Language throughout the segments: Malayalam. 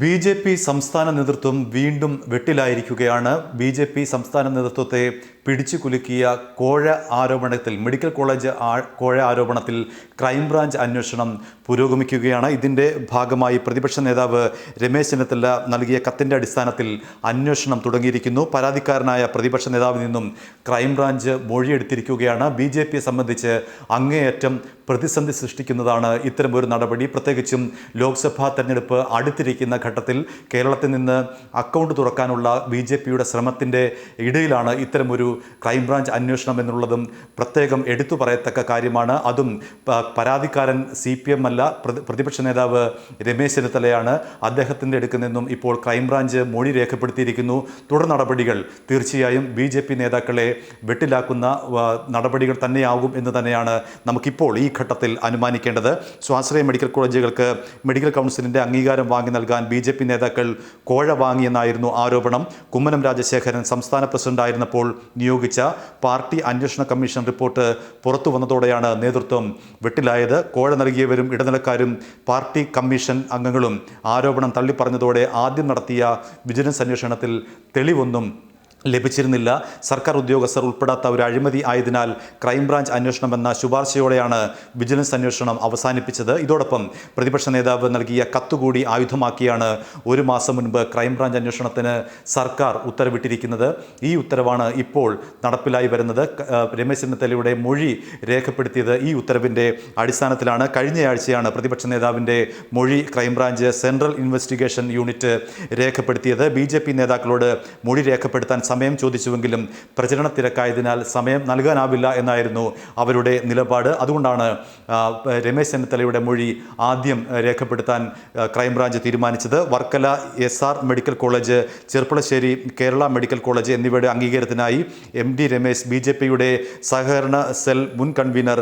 ബി ജെ പി സംസ്ഥാന നേതൃത്വം വീണ്ടും വെട്ടിലായിരിക്കുകയാണ്. ബി ജെ പി സംസ്ഥാന നേതൃത്വത്തെ പിടിച്ചു കുലുക്കിയ കോഴ ആരോപണത്തിൽ മെഡിക്കൽ കോളേജ് കോഴ ആരോപണത്തിൽ ക്രൈംബ്രാഞ്ച് അന്വേഷണം പുരോഗമിക്കുകയാണ്. ഇതിന്റെ ഭാഗമായി പ്രതിപക്ഷ നേതാവ് രമേശ് ചെന്നിത്തല നൽകിയ കത്തിന്റെ അടിസ്ഥാനത്തിൽ അന്വേഷണം തുടങ്ങിയിരിക്കുന്നു. പരാതിക്കാരനായ പ്രതിപക്ഷ നേതാവിൽ നിന്നും ക്രൈംബ്രാഞ്ച് മൊഴിയെടുത്തിരിക്കുകയാണ്. ബി ജെ പിയെ സംബന്ധിച്ച് അങ്ങേയറ്റം പ്രതിസന്ധി സൃഷ്ടിക്കുന്നതാണ് ഇത്തരമൊരു നടപടി. പ്രത്യേകിച്ചും ലോക്സഭാ തെരഞ്ഞെടുപ്പ് അടുത്തിരിക്കുന്ന ഘട്ടത്തിൽ കേരളത്തിൽ നിന്ന് അക്കൗണ്ട് തുറക്കാനുള്ള ബി ജെ പിയുടെ ശ്രമത്തിന്റെ ഇടയിലാണ് ഇത്തരമൊരു ക്രൈംബ്രാഞ്ച് അന്വേഷണം എന്നുള്ളതും പ്രത്യേകം എടുത്തു പറയത്തക്ക കാര്യമാണ്. അതും പരാതിക്കാരൻ സി പി എം അല്ല പ്രതിപക്ഷ നേതാവ് രമേശ് ചെന്നിത്തലയാണ് അദ്ദേഹത്തിന്റെ എടുക്കുന്നതെന്നും ഇപ്പോൾ ക്രൈംബ്രാഞ്ച് മൊഴി രേഖപ്പെടുത്തിയിരിക്കുന്നു. തുടർ നടപടികൾ തീർച്ചയായും ബി ജെ പി നേതാക്കളെ വെട്ടിലാക്കുന്ന നടപടികൾ തന്നെയാകും എന്ന് തന്നെയാണ് നമുക്കിപ്പോൾ ഈ ഘട്ടത്തിൽ അനുമാനിക്കേണ്ടത്. സ്വാശ്രയ മെഡിക്കൽ കോളേജുകൾക്ക് മെഡിക്കൽ കൗൺസിലിന്റെ അംഗീകാരം വാങ്ങി നൽകാൻ ബി ജെ പി നേതാക്കൾ കോഴ വാങ്ങിയെന്നായിരുന്നു ആരോപണം. കുമ്മനം രാജശേഖരൻ സംസ്ഥാന പ്രസിഡന്റായിരുന്നപ്പോൾ നിയോഗിച്ച പാർട്ടി അന്വേഷണ കമ്മീഷൻ റിപ്പോർട്ട് പുറത്തു വന്നതോടെയാണ് നേതൃത്വം വെട്ടിലായത്. കോഴ നൽകിയവരും ഇടനിലക്കാരും പാർട്ടി കമ്മീഷൻ അംഗങ്ങളും ആരോപണം തള്ളിപ്പറഞ്ഞതോടെ ആദ്യം നടത്തിയ വിജിലൻസ് അന്വേഷണത്തിൽ തെളിവൊന്നും ലഭിച്ചിരുന്നില്ല. സർക്കാർ ഉദ്യോഗസ്ഥർ ഉൾപ്പെടാത്ത ഒരു അഴിമതി ആയതിനാൽ ക്രൈംബ്രാഞ്ച് അന്വേഷണം എന്ന ശുപാർശയോടെയാണ് വിജിലൻസ് അന്വേഷണം അവസാനിപ്പിച്ചത്. ഇതോടൊപ്പം പ്രതിപക്ഷ നേതാവ് നൽകിയ കത്തുകൂടി ആയുധമാക്കിയാണ് ഒരു മാസം മുൻപ് ക്രൈംബ്രാഞ്ച് അന്വേഷണത്തിന് സർക്കാർ ഉത്തരവിട്ടിരിക്കുന്നത്. ഈ ഉത്തരവാണ് ഇപ്പോൾ നടപ്പിലായി വരുന്നത്. രമേശ് ചെന്നിത്തലയുടെ മൊഴി രേഖപ്പെടുത്തിയത് ഈ ഉത്തരവിന്റെ അടിസ്ഥാനത്തിലാണ്. കഴിഞ്ഞയാഴ്ചയാണ് പ്രതിപക്ഷ നേതാവിന്റെ മൊഴി crime branch central investigation unit രേഖപ്പെടുത്തിയത്. ബി നേതാക്കളോട് മൊഴി രേഖപ്പെടുത്താൻ സമയം ചോദിച്ചുവെങ്കിലും പ്രചരണ തിരക്കായതിനാൽ സമയം നൽകാനാവില്ല എന്നായിരുന്നു അവരുടെ നിലപാട്. അതുകൊണ്ടാണ് രമേശ് ചെന്നിത്തലയുടെ മൊഴി ആദ്യം രേഖപ്പെടുത്താൻ ക്രൈംബ്രാഞ്ച് തീരുമാനിച്ചത്. Varkala S R medical college Cherpulassery Kerala medical college എന്നിവയുടെ അംഗീകാരത്തിനായി M D Ramesh B J പിയുടെ സഹകരണ സെൽ മുൻ കൺവീനർ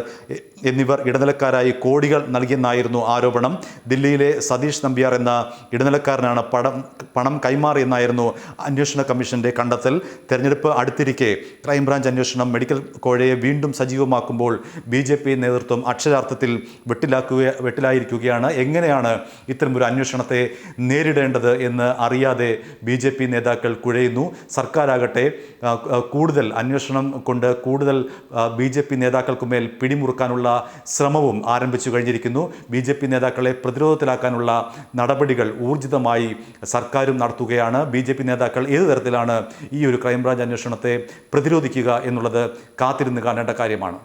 എന്നിവർ ഇടനിലക്കാരായി കോടികൾ നൽകിയെന്നായിരുന്നു ആരോപണം. ദില്ലിയിലെ സതീഷ് നമ്പ്യാർ എന്ന ഇടനിലക്കാരനാണ് പണം പണം കൈമാറിയെന്നായിരുന്നു അന്വേഷണ കമ്മീഷന്റെ കണ്ടെത്തൽ. തെരഞ്ഞെടുപ്പ് അടുത്തിരിക്കെ. ക്രൈംബ്രാഞ്ച് അന്വേഷണം മെഡിക്കൽ കോഴയെ വീണ്ടും സജീവമാക്കുമ്പോൾ ബി ജെ പി നേതൃത്വം അക്ഷരാർത്ഥത്തിൽ വെട്ടിലാക്കുക വെട്ടിലായിരിക്കുകയാണ്. എങ്ങനെയാണ് ഇത്തരമൊരു അന്വേഷണത്തെ നേരിടേണ്ടത് എന്ന് അറിയാതെ ബി ജെ പി നേതാക്കൾ കുഴയുന്നു. സർക്കാരാകട്ടെ കൂടുതൽ അന്വേഷണം കൊണ്ട് കൂടുതൽ ബി ജെ പി നേതാക്കൾക്കുമേൽ പിടിമുറുക്കാനുള്ള ശ്രമവും ആരംഭിച്ചു കഴിഞ്ഞിരിക്കുന്നു. ബി ജെ പി നേതാക്കളെ പ്രതിരോധത്തിലാക്കാനുള്ള നടപടികൾ ഊർജിതമായി സർക്കാരും നടത്തുകയാണ്. ബി ജെ പി നേതാക്കൾ ഏത് തരത്തിലാണ് ഈ ഒരു ക്രൈംബ്രാഞ്ച് അന്വേഷണത്തെ പ്രതിരോധിക്കുക എന്നുള്ളത് കാത്തിരുന്ന് കാണേണ്ട കാര്യമാണ്.